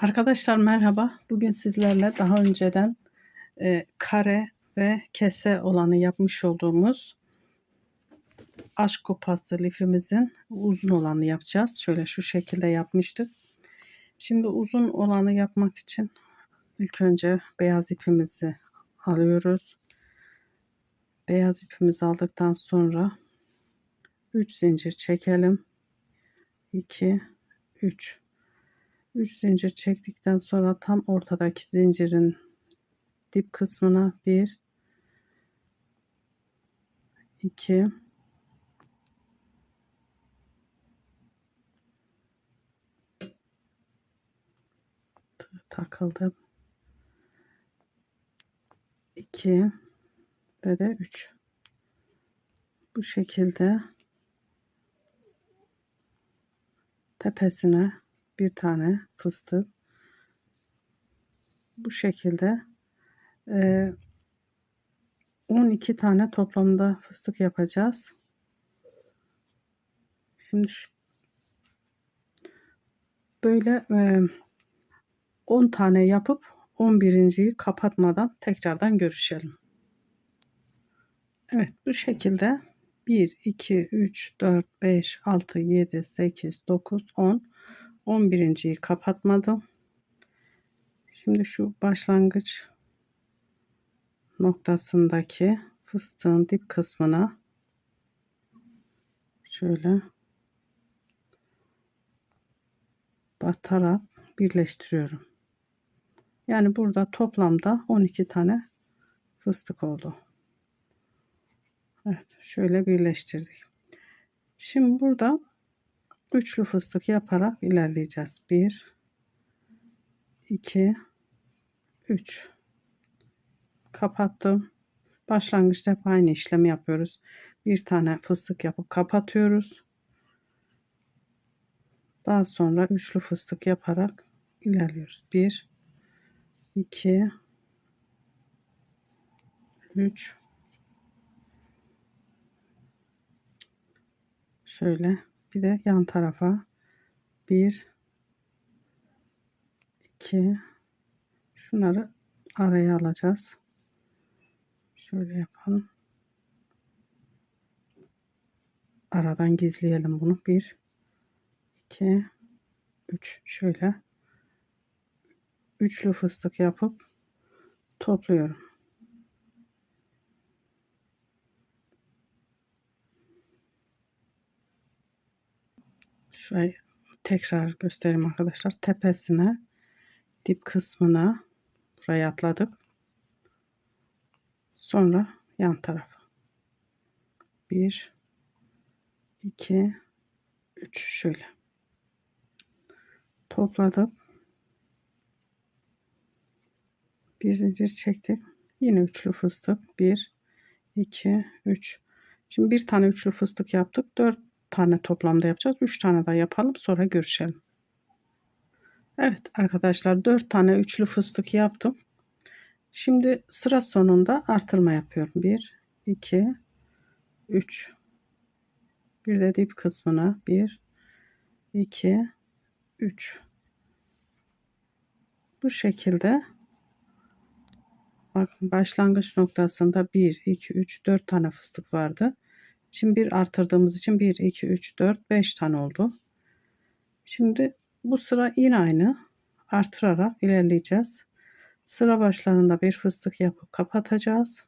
Arkadaşlar merhaba. Bugün sizlerle daha önceden e, kare ve kese olanı yapmış olduğumuz aşk kopası lifimizin uzun olanı yapacağız. Şöyle şu şekilde yapmıştık. Şimdi uzun olanı yapmak için ilk önce beyaz ipimizi alıyoruz. Beyaz ipimizi aldıktan sonra 3 zincir çekelim. 2 3 3 zincir çektikten sonra tam ortadaki zincirin dip kısmına 1 2 takıldı 2 ve de 3 bu şekilde tepesine bir tane fıstık bu şekilde e, 12 tane toplamda fıstık yapacağız. Şimdi şu, böyle e, 10 tane yapıp 11.yi kapatmadan tekrardan görüşelim. Evet bu şekilde 1, 2, 3, 4, 5, 6, 7, 8, 9, 10 11.yi kapatmadım. Şimdi şu başlangıç noktasındaki fıstığın dip kısmına şöyle batarak birleştiriyorum. Yani burada toplamda 12 tane fıstık oldu. Evet, şöyle birleştirdik. Şimdi burada üçlü fıstık yaparak ilerleyeceğiz. 1 2 3 kapattım. Başlangıçta hep aynı işlemi yapıyoruz. Bir tane fıstık yapıp kapatıyoruz. Daha sonra üçlü fıstık yaparak ilerliyoruz. 1 2 3 şöyle bir de yan tarafa 1 2 şunları araya alacağız. Şöyle yapalım. Aradan gizleyelim bunu. 1 2 3 şöyle üçlü fıstık yapıp topluyorum. Şurayı tekrar göstereyim arkadaşlar. Tepesine dip kısmına buraya atladık. Sonra yan tarafa. 1 2 3 şöyle. Topladık. Bir zincir çektik. Yine üçlü fıstık. 1 2 3 Şimdi bir tane üçlü fıstık yaptık. 4 tane toplamda yapacağız. 3 tane daha yapalım sonra görüşelim. Evet arkadaşlar 4 tane üçlü fıstık yaptım. Şimdi sıra sonunda artırma yapıyorum. 1 2 3 bir de dip kısmına 1 2 3 bu şekilde bakın başlangıç noktasında 1 2 3 4 tane fıstık vardı. Şimdi bir artırdığımız için 1, 2, 3, 4, 5 tane oldu. Şimdi bu sıra yine aynı. Artırarak ilerleyeceğiz. Sıra başlarında bir fıstık yapıp kapatacağız.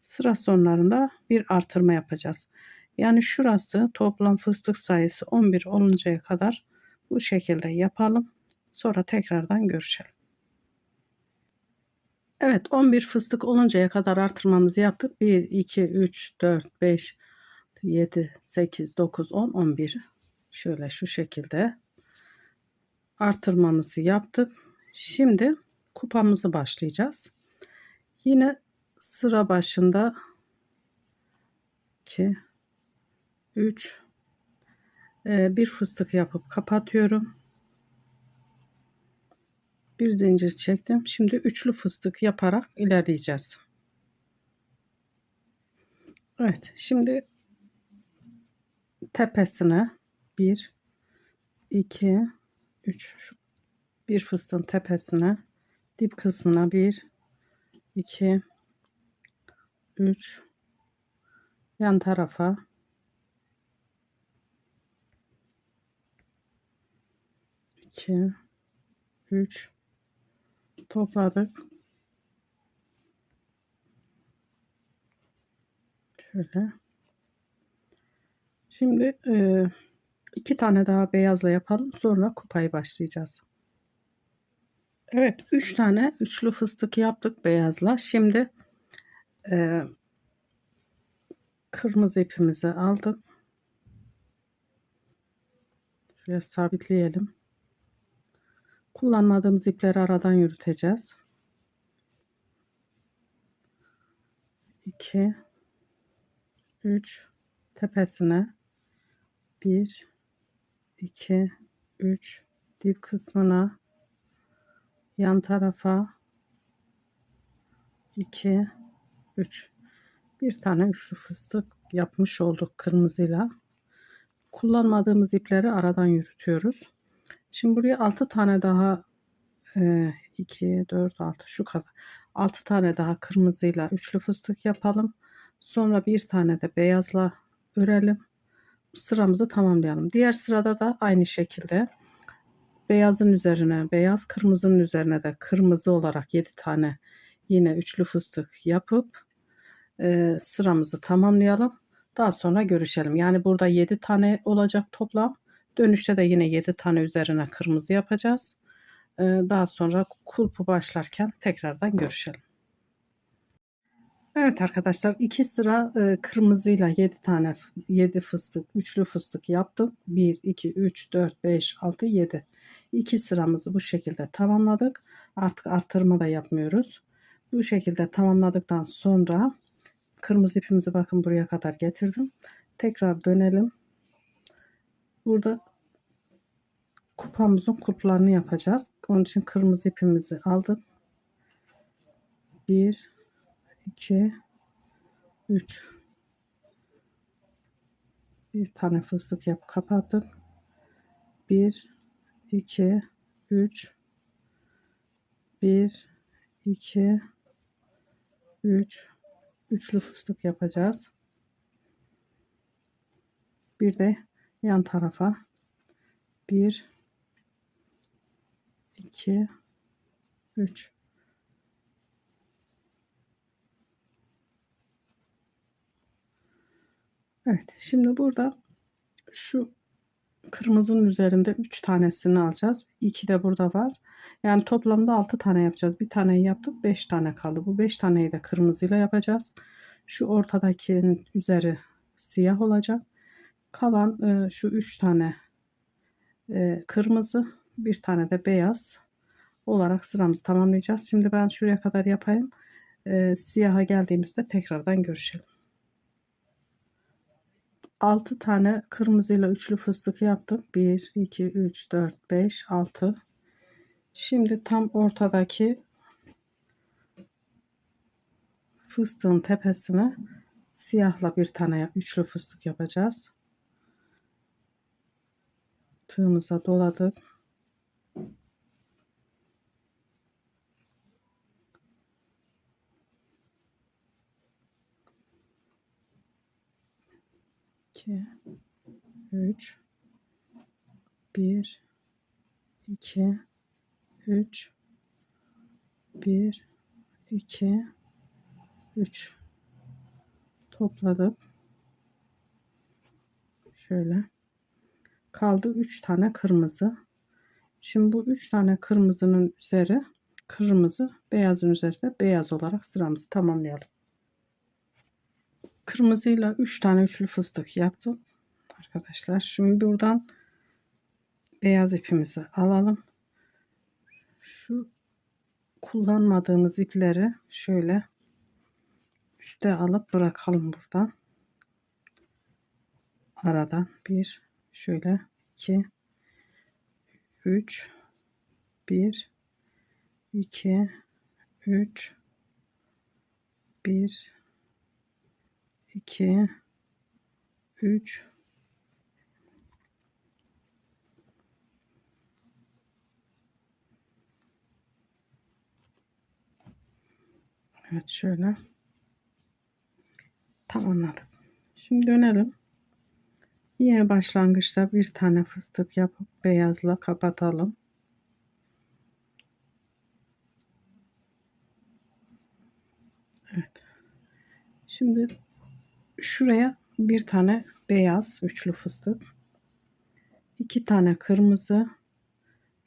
Sıra sonlarında bir artırma yapacağız. Yani şurası toplam fıstık sayısı 11 oluncaya kadar bu şekilde yapalım. Sonra tekrardan görüşelim. Evet 11 fıstık oluncaya kadar artırmamızı yaptık. 1, 2, 3, 4, 5, 7, 8, 9, 10, 11. Şöyle şu şekilde artırmamızı yaptık. Şimdi kupamızı başlayacağız. Yine sıra başında 2, 3, e, bir fıstık yapıp kapatıyorum bir zincir çektim. Şimdi üçlü fıstık yaparak ilerleyeceğiz. Evet, şimdi tepesine 1 2 3 şu bir fıstığın tepesine dip kısmına 1 2 3 yan tarafa iki, üç topladık. Şöyle. Şimdi e, iki tane daha beyazla yapalım. Sonra kupayı başlayacağız. Evet. Üç tane üçlü fıstık yaptık beyazla. Şimdi e, kırmızı ipimizi aldık. Şöyle sabitleyelim. Kullanmadığımız ipleri aradan yürüteceğiz. 2 3 tepesine. 1 2 3 dip kısmına. Yan tarafa. 2 3 bir tane üçlü fıstık yapmış olduk kırmızıyla. Kullanmadığımız ipleri aradan yürütüyoruz şimdi buraya 6 tane daha 2 4 6 şu kadar 6 tane daha kırmızıyla üçlü fıstık yapalım sonra bir tane de beyazla örelim sıramızı tamamlayalım diğer sırada da aynı şekilde Beyazın üzerine beyaz, kırmızının üzerine de kırmızı olarak 7 tane yine üçlü fıstık yapıp e, sıramızı tamamlayalım. Daha sonra görüşelim. Yani burada 7 tane olacak toplam. Dönüşte de yine 7 tane üzerine kırmızı yapacağız. E, daha sonra kulpu başlarken tekrardan görüşelim. Evet arkadaşlar iki sıra e, kırmızıyla 7 tane 7 fıstık üçlü fıstık yaptık. 1 2 3 4 5 6 7. 2 sıramızı bu şekilde tamamladık. Artık artırma da yapmıyoruz. Bu şekilde tamamladıktan sonra kırmızı ipimizi bakın buraya kadar getirdim. Tekrar dönelim. Burada kupamızın kulplarını yapacağız. Onun için kırmızı ipimizi aldık. 1 2 3 bir tane fıstık yap kapattık. 1 2 3 1 2 3 üçlü fıstık yapacağız. Bir de yan tarafa. 1 2 3 Evet şimdi burada şu kırmızının üzerinde 3 tanesini alacağız. 2 de burada var. Yani toplamda 6 tane yapacağız. Bir taneyi yaptık 5 tane kaldı. Bu 5 taneyi de kırmızıyla yapacağız. Şu ortadakinin üzeri siyah olacak. Kalan e, şu 3 tane e, kırmızı bir tane de beyaz olarak sıramızı tamamlayacağız. Şimdi ben şuraya kadar yapayım. E, siyaha geldiğimizde tekrardan görüşelim. 6 tane kırmızıyla üçlü fıstık yaptık. 1, 2, 3, 4, 5, 6. Şimdi tam ortadaki fıstığın tepesine siyahla bir tane üçlü fıstık yapacağız. Tığımıza doladık. 2 3 1 2 3 1 2 3 topladık. Şöyle. Kaldı 3 tane kırmızı. Şimdi bu 3 tane kırmızının üzeri kırmızı, beyazın üzerinde beyaz olarak sıramızı tamamlayalım. Kırmızıyla 3 tane üçlü fıstık yaptım. Arkadaşlar şimdi buradan beyaz ipimizi alalım. Şu kullanmadığımız ipleri şöyle üste alıp bırakalım buradan. Aradan bir şöyle iki üç bir iki üç bir 2 3 Evet şöyle. Tam anladık. Şimdi dönelim. Yine başlangıçta bir tane fıstık yapıp beyazla kapatalım. Evet. Şimdi şuraya bir tane beyaz üçlü fıstık, iki tane kırmızı,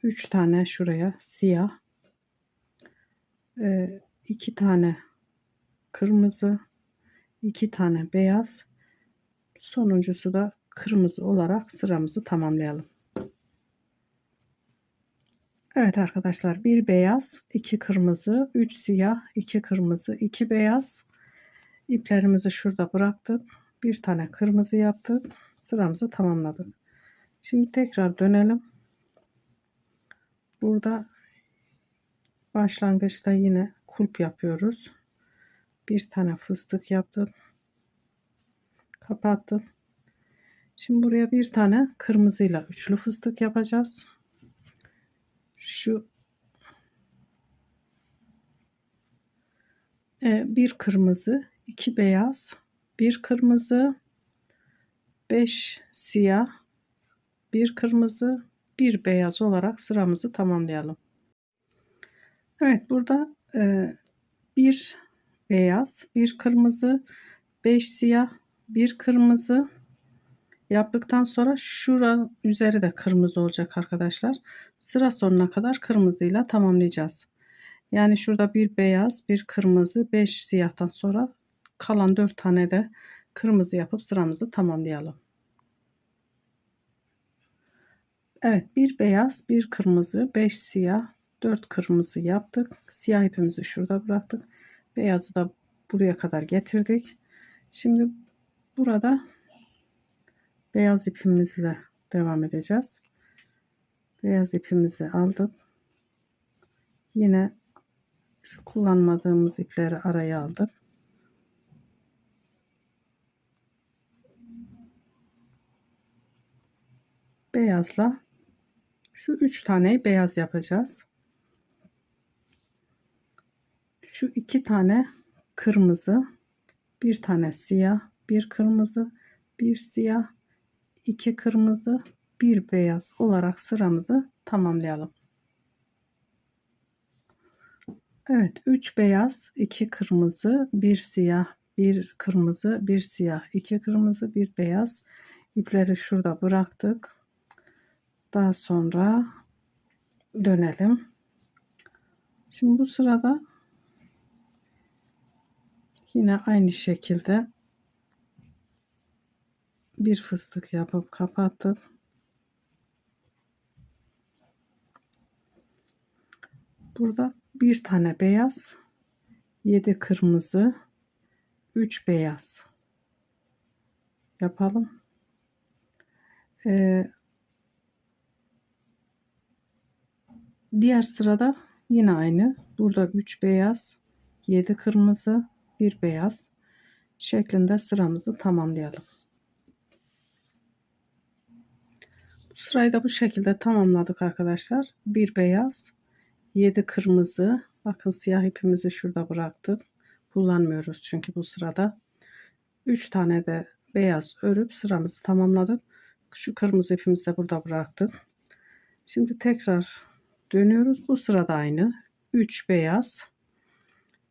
üç tane şuraya siyah, e, iki tane kırmızı, iki tane beyaz, sonuncusu da kırmızı olarak sıramızı tamamlayalım. Evet arkadaşlar bir beyaz, iki kırmızı, üç siyah, iki kırmızı, iki beyaz. İplerimizi şurada bıraktık. Bir tane kırmızı yaptık. Sıramızı tamamladık. Şimdi tekrar dönelim. Burada başlangıçta yine kulp yapıyoruz. Bir tane fıstık yaptık. Kapattım. Şimdi buraya bir tane kırmızıyla üçlü fıstık yapacağız. Şu e, bir kırmızı, iki beyaz, bir kırmızı, beş siyah, bir kırmızı, bir beyaz olarak sıramızı tamamlayalım. Evet burada e, bir beyaz, bir kırmızı, beş siyah, bir kırmızı yaptıktan sonra şura üzeri de kırmızı olacak arkadaşlar. Sıra sonuna kadar kırmızıyla tamamlayacağız. Yani şurada bir beyaz, bir kırmızı, beş siyahtan sonra kalan dört tane de kırmızı yapıp sıramızı tamamlayalım. Evet bir beyaz, bir kırmızı, beş siyah, dört kırmızı yaptık. Siyah ipimizi şurada bıraktık. Beyazı da buraya kadar getirdik. Şimdi burada beyaz ipimizle devam edeceğiz. Beyaz ipimizi aldık. Yine şu kullanmadığımız ipleri araya aldık. Beyazla şu üç taneyi beyaz yapacağız. Şu iki tane kırmızı, bir tane siyah, bir kırmızı, bir siyah, iki kırmızı, bir beyaz olarak sıramızı tamamlayalım. Evet, 3 beyaz, 2 kırmızı, 1 siyah, 1 kırmızı, 1 siyah, 2 kırmızı, 1 beyaz. İpleri şurada bıraktık. Daha sonra dönelim. Şimdi bu sırada yine aynı şekilde bir fıstık yapıp kapattık. Burada bir tane beyaz, 7 kırmızı, 3 beyaz yapalım. Ee, diğer sırada yine aynı. Burada 3 beyaz, 7 kırmızı, 1 beyaz şeklinde sıramızı tamamlayalım. Bu sırayı da bu şekilde tamamladık arkadaşlar. Bir beyaz, 7 kırmızı. Bakın siyah ipimizi şurada bıraktık. Kullanmıyoruz çünkü bu sırada. 3 tane de beyaz örüp sıramızı tamamladık. Şu kırmızı ipimizi de burada bıraktık. Şimdi tekrar dönüyoruz. Bu sırada aynı. 3 beyaz,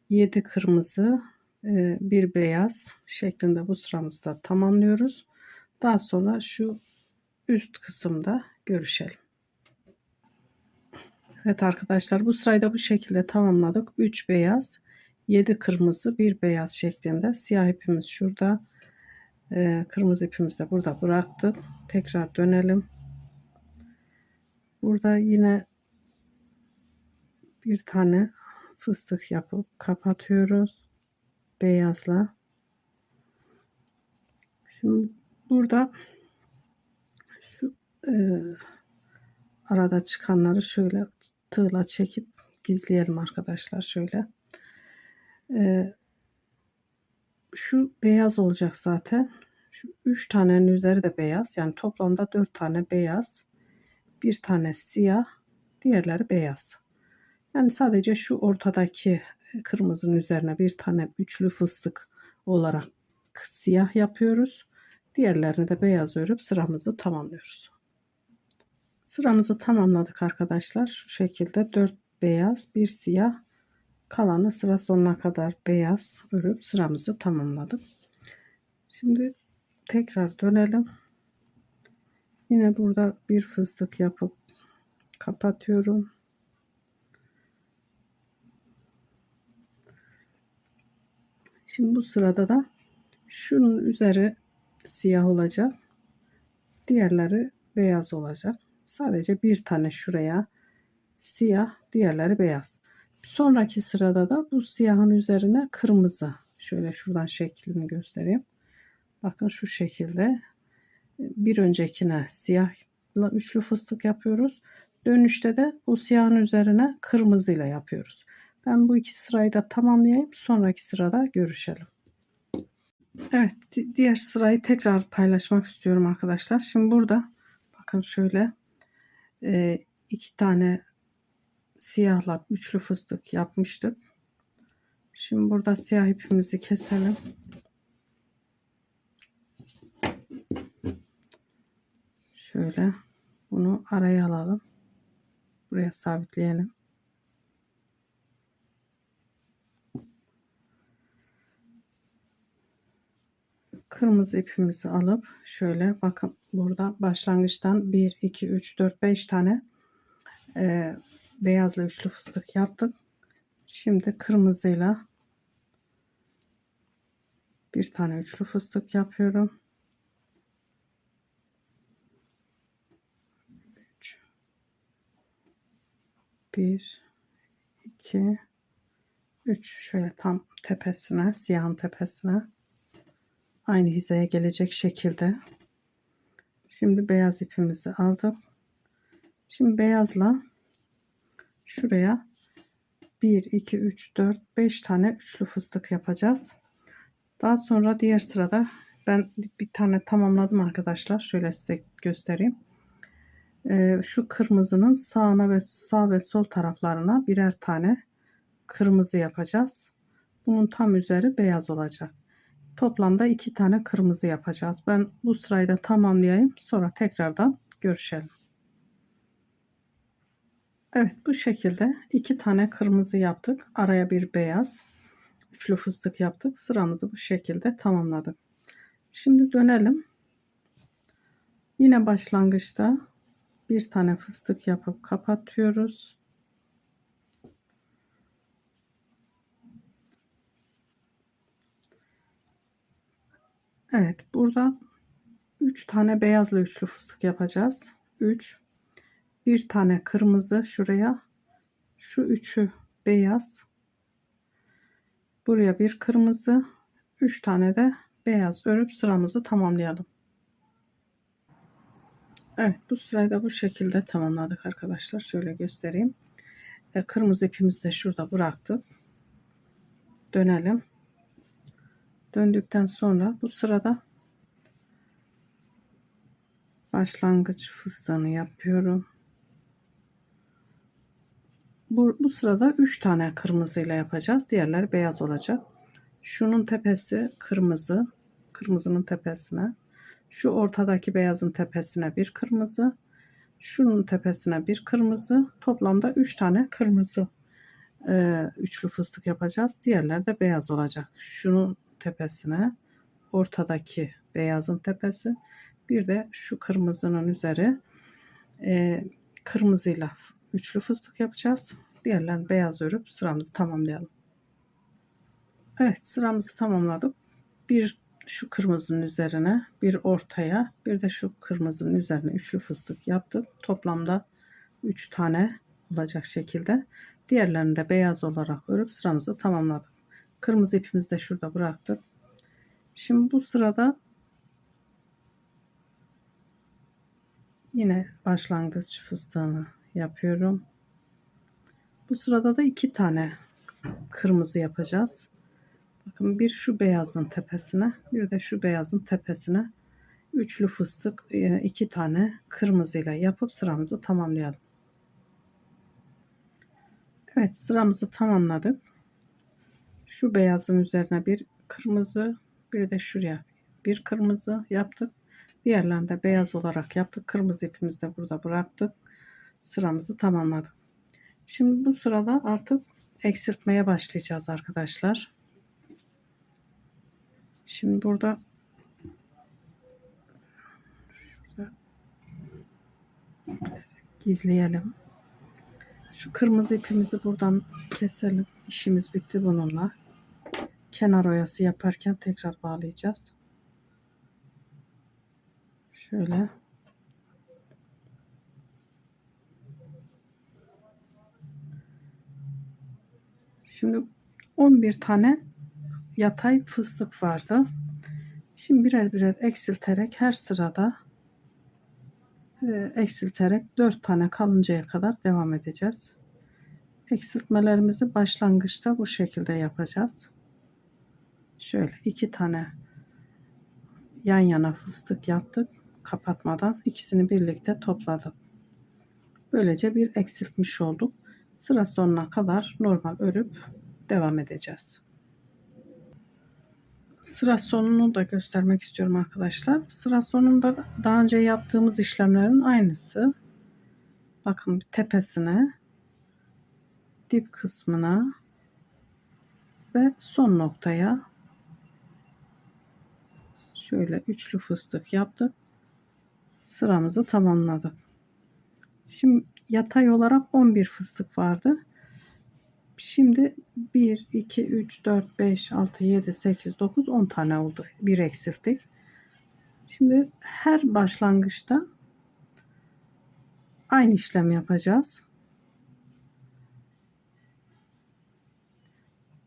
7 kırmızı, 1 e, beyaz şeklinde bu sıramızı da tamamlıyoruz. Daha sonra şu üst kısımda görüşelim. Evet arkadaşlar bu sırayı da bu şekilde tamamladık. 3 beyaz, 7 kırmızı, 1 beyaz şeklinde. Siyah ipimiz şurada. Ee, kırmızı ipimizi de burada bıraktık. Tekrar dönelim. Burada yine bir tane fıstık yapıp kapatıyoruz. Beyazla. Şimdi burada şu e, arada çıkanları şöyle tığla çekip gizleyelim arkadaşlar şöyle. Ee, şu beyaz olacak zaten. Şu üç tanenin üzeri de beyaz. Yani toplamda dört tane beyaz. Bir tane siyah. Diğerleri beyaz. Yani sadece şu ortadaki kırmızının üzerine bir tane üçlü fıstık olarak siyah yapıyoruz. Diğerlerini de beyaz örüp sıramızı tamamlıyoruz. Sıramızı tamamladık arkadaşlar. Şu şekilde 4 beyaz, bir siyah, kalanı sıra sonuna kadar beyaz örüp sıramızı tamamladık. Şimdi tekrar dönelim. Yine burada bir fıstık yapıp kapatıyorum. Şimdi bu sırada da şunun üzeri siyah olacak. Diğerleri beyaz olacak. Sadece bir tane şuraya siyah, diğerleri beyaz. Sonraki sırada da bu siyahın üzerine kırmızı. Şöyle şuradan şeklini göstereyim. Bakın şu şekilde bir öncekine siyahla üçlü fıstık yapıyoruz. Dönüşte de o siyahın üzerine kırmızıyla yapıyoruz. Ben bu iki sırayı da tamamlayayım. Sonraki sırada görüşelim. Evet diğer sırayı tekrar paylaşmak istiyorum arkadaşlar. Şimdi burada bakın şöyle e, iki tane siyahla üçlü fıstık yapmıştık. Şimdi burada siyah ipimizi keselim. Şöyle bunu araya alalım. Buraya sabitleyelim. Kırmızı ipimizi alıp şöyle bakın burada başlangıçtan 1, 2, 3, 4, 5 tane e, beyazla üçlü fıstık yaptık. Şimdi kırmızıyla bir tane üçlü fıstık yapıyorum. 1 2 3 şöyle tam tepesine siyahın tepesine aynı hizaya gelecek şekilde. Şimdi beyaz ipimizi aldık şimdi beyazla şuraya 1 2 3 4 5 tane üçlü fıstık yapacağız. Daha sonra diğer sırada ben bir tane tamamladım arkadaşlar. Şöyle size göstereyim. E, şu kırmızının sağına ve sağ ve sol taraflarına birer tane kırmızı yapacağız. Bunun tam üzeri beyaz olacak. Toplamda iki tane kırmızı yapacağız. Ben bu sırayı da tamamlayayım. Sonra tekrardan görüşelim. Evet bu şekilde iki tane kırmızı yaptık. Araya bir beyaz. Üçlü fıstık yaptık. Sıramızı bu şekilde tamamladık. Şimdi dönelim. Yine başlangıçta bir tane fıstık yapıp kapatıyoruz. Evet burada 3 tane beyazla üçlü fıstık yapacağız. 3 bir tane kırmızı şuraya şu üçü beyaz buraya bir kırmızı 3 tane de beyaz örüp sıramızı tamamlayalım. Evet bu sırayı da bu şekilde tamamladık arkadaşlar. Şöyle göstereyim. E, kırmızı ipimizi de şurada bıraktık. Dönelim. Döndükten sonra bu sırada başlangıç fıstığını yapıyorum. Bu, bu sırada 3 tane kırmızı ile yapacağız. Diğerleri beyaz olacak. Şunun tepesi kırmızı. Kırmızının tepesine şu ortadaki beyazın tepesine bir kırmızı. Şunun tepesine bir kırmızı. Toplamda 3 tane kırmızı e, üçlü fıstık yapacağız. Diğerler de beyaz olacak. Şunun tepesine ortadaki beyazın tepesi. Bir de şu kırmızının üzeri e, kırmızıyla üçlü fıstık yapacağız. Diğerlerini beyaz örüp sıramızı tamamlayalım. Evet sıramızı tamamladık. Bir şu kırmızının üzerine bir ortaya bir de şu kırmızının üzerine üçlü fıstık yaptık. Toplamda 3 tane olacak şekilde. Diğerlerini de beyaz olarak örüp sıramızı tamamladık. Kırmızı ipimizi de şurada bıraktık. Şimdi bu sırada yine başlangıç fıstığını yapıyorum. Bu sırada da iki tane kırmızı yapacağız. Bakın bir şu beyazın tepesine bir de şu beyazın tepesine üçlü fıstık e, iki tane kırmızıyla yapıp sıramızı tamamlayalım. Evet sıramızı tamamladık. Şu beyazın üzerine bir kırmızı, bir de şuraya bir kırmızı yaptık. Diğerlerini de beyaz olarak yaptık. Kırmızı ipimizi de burada bıraktık. Sıramızı tamamladık. Şimdi bu sırada artık eksiltmeye başlayacağız arkadaşlar. Şimdi burada şurada gizleyelim. Şu kırmızı ipimizi buradan keselim. İşimiz bitti bununla. Kenar oyası yaparken tekrar bağlayacağız. Şöyle. Şimdi 11 tane yatay fıstık vardı. Şimdi birer birer eksilterek her sırada e, eksilterek 4 tane kalıncaya kadar devam edeceğiz. Eksiltmelerimizi başlangıçta bu şekilde yapacağız. Şöyle iki tane yan yana fıstık yaptık kapatmadan ikisini birlikte topladım. Böylece bir eksiltmiş olduk. Sıra sonuna kadar normal örüp devam edeceğiz. Sıra sonunu da göstermek istiyorum arkadaşlar. Sıra sonunda daha önce yaptığımız işlemlerin aynısı. Bakın tepesine, dip kısmına ve son noktaya şöyle üçlü fıstık yaptık. Sıramızı tamamladık. Şimdi yatay olarak 11 fıstık vardı. Şimdi 1, 2, 3, 4, 5, 6, 7, 8, 9, 10 tane oldu. Bir eksilttik. Şimdi her başlangıçta aynı işlem yapacağız.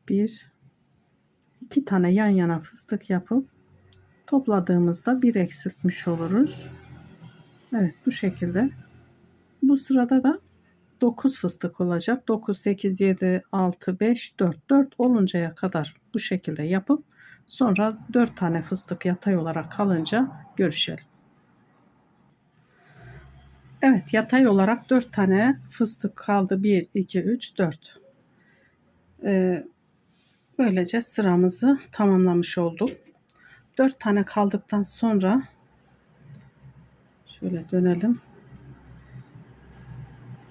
1, 2 tane yan yana fıstık yapıp topladığımızda bir eksiltmiş oluruz. Evet bu şekilde. Bu sırada da 9 fıstık olacak. 9, 8, 7, 6, 5, 4. 4 oluncaya kadar bu şekilde yapıp sonra 4 tane fıstık yatay olarak kalınca görüşelim. Evet yatay olarak 4 tane fıstık kaldı. 1, 2, 3, 4. Ee, böylece sıramızı tamamlamış olduk. 4 tane kaldıktan sonra şöyle dönelim.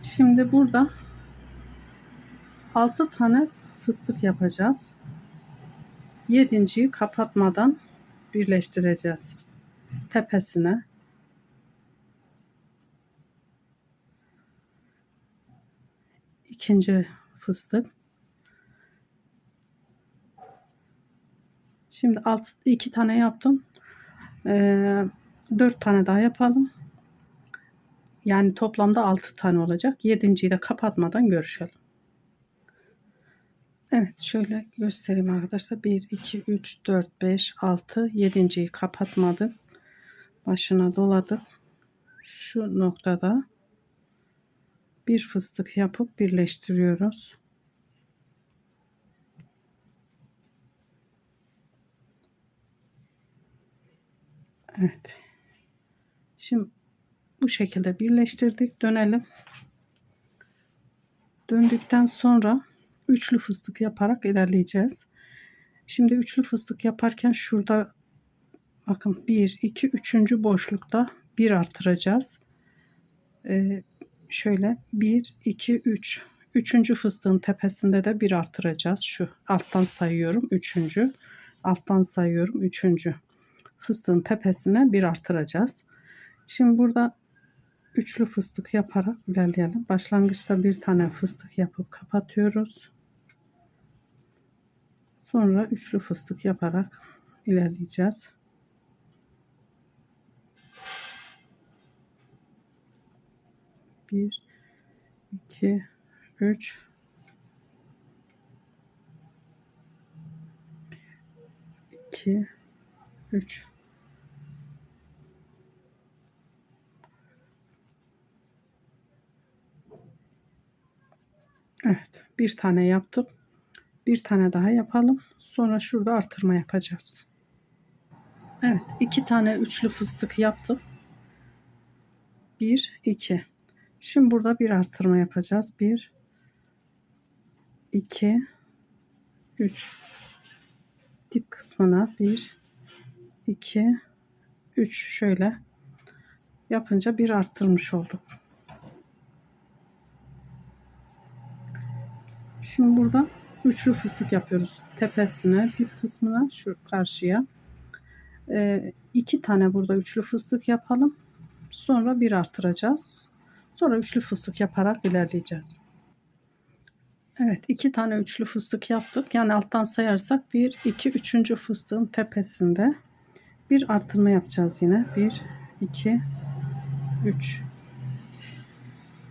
Şimdi burada 6 tane fıstık yapacağız. 7.yi kapatmadan birleştireceğiz. Tepesine ikinci fıstık. Şimdi alt iki tane yaptım. Ee, 4 tane daha yapalım. Yani toplamda 6 tane olacak. 7.yi de kapatmadan görüşelim. Evet şöyle göstereyim arkadaşlar. 1, 2, 3, 4, 5, 6, 7.yi kapatmadık. Başına doladık. Şu noktada bir fıstık yapıp birleştiriyoruz. Evet. Şimdi bu şekilde birleştirdik. Dönelim. Döndükten sonra üçlü fıstık yaparak ilerleyeceğiz. Şimdi üçlü fıstık yaparken şurada bakın 1 2 3. boşlukta bir artıracağız. Ee, şöyle 1 2 3 Üçüncü fıstığın tepesinde de bir artıracağız. Şu alttan sayıyorum. Üçüncü. Alttan sayıyorum. Üçüncü. Fıstığın tepesine bir artıracağız. Şimdi burada üçlü fıstık yaparak ilerleyelim. Başlangıçta bir tane fıstık yapıp kapatıyoruz. Sonra üçlü fıstık yaparak ilerleyeceğiz. Bir, iki, üç, iki, üç. Evet bir tane yaptık. Bir tane daha yapalım. Sonra şurada artırma yapacağız. Evet iki tane üçlü fıstık yaptık. Bir, iki. Şimdi burada bir artırma yapacağız. Bir, iki, 3 dip kısmına 1 2 3 şöyle yapınca bir arttırmış olduk. Şimdi burada üçlü fıstık yapıyoruz. Tepesine, dip kısmına, şu karşıya. Ee, iki tane burada üçlü fıstık yapalım. Sonra bir artıracağız. Sonra üçlü fıstık yaparak ilerleyeceğiz. Evet iki tane üçlü fıstık yaptık. Yani alttan sayarsak bir, iki, üçüncü fıstığın tepesinde bir artırma yapacağız yine. Bir, iki, üç.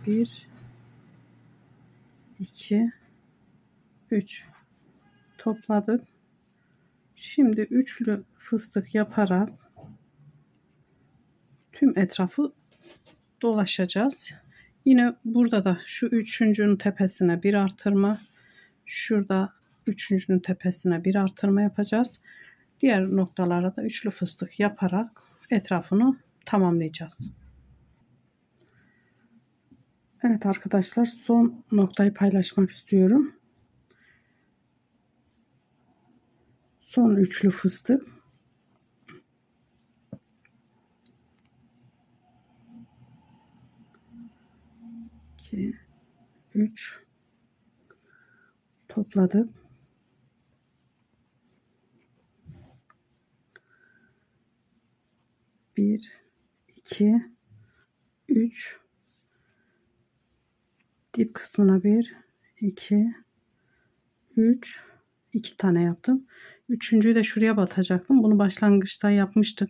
Bir, iki, üç. Topladık. Şimdi üçlü fıstık yaparak tüm etrafı dolaşacağız. Yine burada da şu üçüncünün tepesine bir artırma. Şurada üçüncünün tepesine bir artırma yapacağız. Diğer noktalara da üçlü fıstık yaparak etrafını tamamlayacağız. Evet arkadaşlar son noktayı paylaşmak istiyorum. Son üçlü fıstık. İki, üç topladık. Bir, iki, üç dip kısmına bir, iki, üç, iki tane yaptım. Üçüncüyü de şuraya batacaktım. Bunu başlangıçta yapmıştık.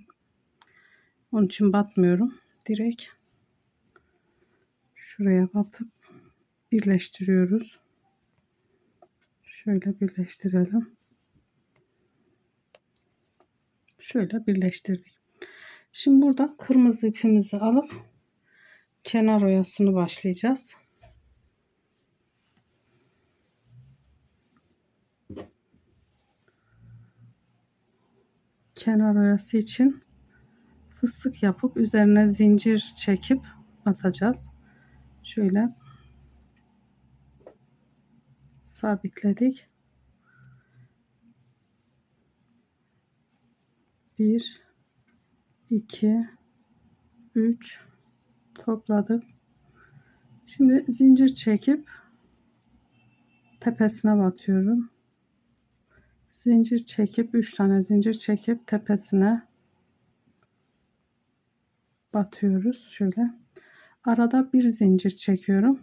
Onun için batmıyorum. Direkt şuraya batıp birleştiriyoruz. Şöyle birleştirelim. Şöyle birleştirdik. Şimdi burada kırmızı ipimizi alıp kenar oyasını başlayacağız. Kenar oyası için fıstık yapıp üzerine zincir çekip atacağız. Şöyle sabitledik. Bir, iki, üç topladık. Şimdi zincir çekip tepesine batıyorum zincir çekip 3 tane zincir çekip tepesine batıyoruz şöyle. Arada bir zincir çekiyorum.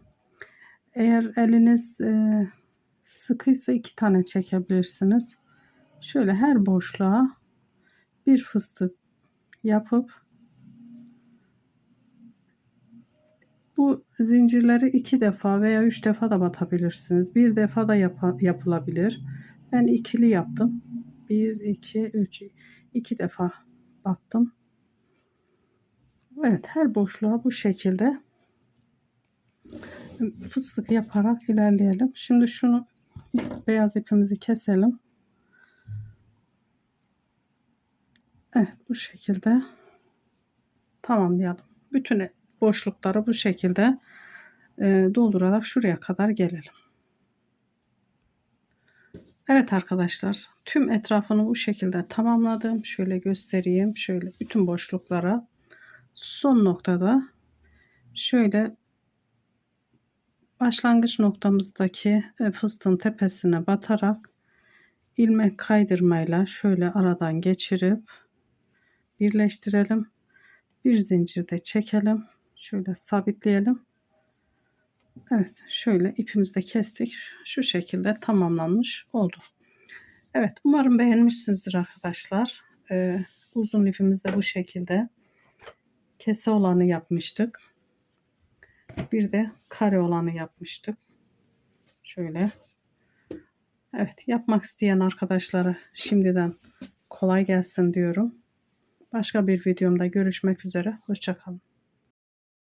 Eğer eliniz e, sıkıysa iki tane çekebilirsiniz. Şöyle her boşluğa bir fıstık yapıp bu zincirleri iki defa veya üç defa da batabilirsiniz. Bir defa da yap yapılabilir ben ikili yaptım. 1, 2, 3. 2 defa battım. Evet her boşluğa bu şekilde fıstık yaparak ilerleyelim. Şimdi şunu beyaz ipimizi keselim. Evet bu şekilde tamamlayalım. Bütün boşlukları bu şekilde e, doldurarak şuraya kadar gelelim. Evet arkadaşlar tüm etrafını bu şekilde tamamladım. Şöyle göstereyim. Şöyle bütün boşluklara son noktada şöyle başlangıç noktamızdaki e, fıstığın tepesine batarak ilmek kaydırmayla şöyle aradan geçirip birleştirelim. Bir zincir de çekelim. Şöyle sabitleyelim. Evet şöyle ipimizi de kestik. Şu şekilde tamamlanmış oldu. Evet umarım beğenmişsinizdir arkadaşlar. Ee, uzun ipimizde bu şekilde kese olanı yapmıştık. Bir de kare olanı yapmıştık. Şöyle. Evet yapmak isteyen arkadaşlara şimdiden kolay gelsin diyorum. Başka bir videomda görüşmek üzere. Hoşçakalın.